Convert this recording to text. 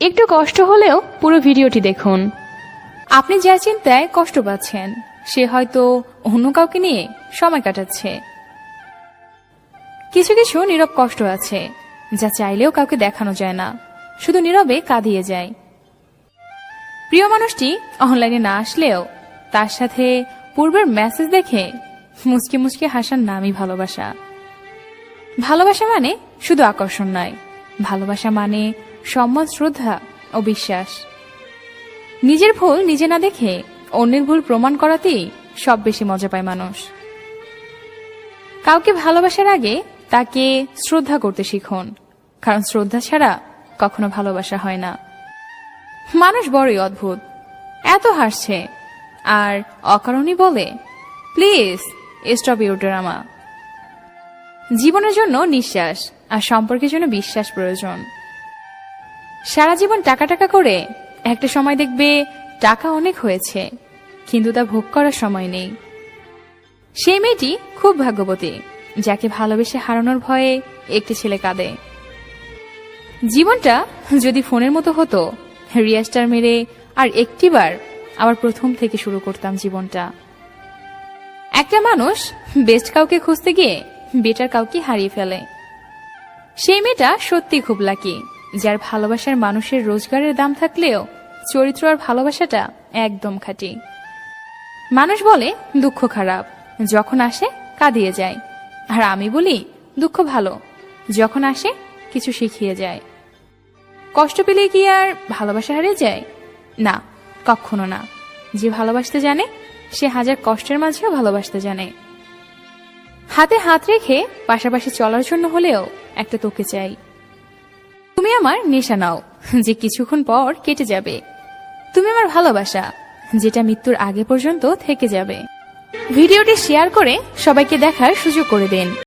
একটু কষ্ট হলেও পুরো ভিডিওটি দেখুন। আপনি যার চিন্তায় কষ্ট পাচ্ছেন, সে হয়তো অন্য কাউকে নিয়ে সময় কাটাচ্ছে। কিছু কিছু নীরব কষ্ট আছে, যা চাইলেও কাউকে দেখানো যায় না, শুধু নীরবে কাঁদিয়ে যায়। প্রিয় মানুষটি অনলাইনে না আসলেও তার সাথে পূর্বের মেসেজ দেখে মুচকি মুচকি হাসার নামই ভালোবাসা। ভালোবাসা মানে শুধু আকর্ষণ নয়, ভালোবাসা মানে সম্মান শ্রদ্ধা ও বিশ্বাস। নিজের ভুল নিজে না দেখে অন্যের ভুল প্রমাণ করাতেই সব বেশি মজা পায় মানুষ। কাউকে ভালোবাসার আগে তাকে শ্রদ্ধা করতে শিখুন, কারণ শ্রদ্ধা ছাড়া কখনো ভালোবাসা হয় না। মানুষ বড়ই অদ্ভুত, এত হাসছে, আর অকারণই বলে, প্লিজ স্টপ ইউর ড্রামা জীবনের জন্য নিঃশ্বাস আর সম্পর্কের জন্য বিশ্বাস প্রয়োজন। সারা জীবন টাকা টাকা করে একটা সময় দেখবে টাকা অনেক হয়েছে, কিন্তু তা ভোগ করার সময় নেই। সেই মেয়েটি খুব ভাগ্যবতী, যাকে ভালোবেসে হারানোর ভয়ে একটি ছেলে কাঁদে। জীবনটা যদি ফোনের মতো হতো রিয়াস্টার মেরে আর একটিবার আবার প্রথম থেকে শুরু করতাম জীবনটা। একটা মানুষ বেস্ট কাউকে খুঁজতে গিয়ে বেটার কাউকে হারিয়ে ফেলে। সেই মেয়েটা সত্যি খুব লাকি। যার ভালোবাসার মানুষের রোজগারের দাম থাকলেও চরিত্র আর ভালোবাসাটা একদম খাঁটি। মানুষ বলে, দুঃখ খারাপ। যখন আসে, কাঁদিয়ে যায়। আর আমি বলি, দুঃখ ভালো। যখন আসে, কিছু শিখিয়ে যায়। কষ্ট পেলে কি আর ভালোবাসা হারিয়ে যায়? না, কখনো না। যে ভালোবাসতে জানে, সে হাজার কষ্টের মাঝেও ভালোবাসতে জানে। হাতে হাত রেখে পাশাপাশি চলার জন্য হলেও একটা তোকে চাই। তুমি আমার নেশা নাও, যে কিছুক্ষণ পর কেটে যাবে। তুমি আমার ভালোবাসা, যেটা মৃত্যুর আগে পর্যন্ত থেকে যাবে। ভিডিওটি শেয়ার করে সবাইকে দেখার সুযোগ করে দিন।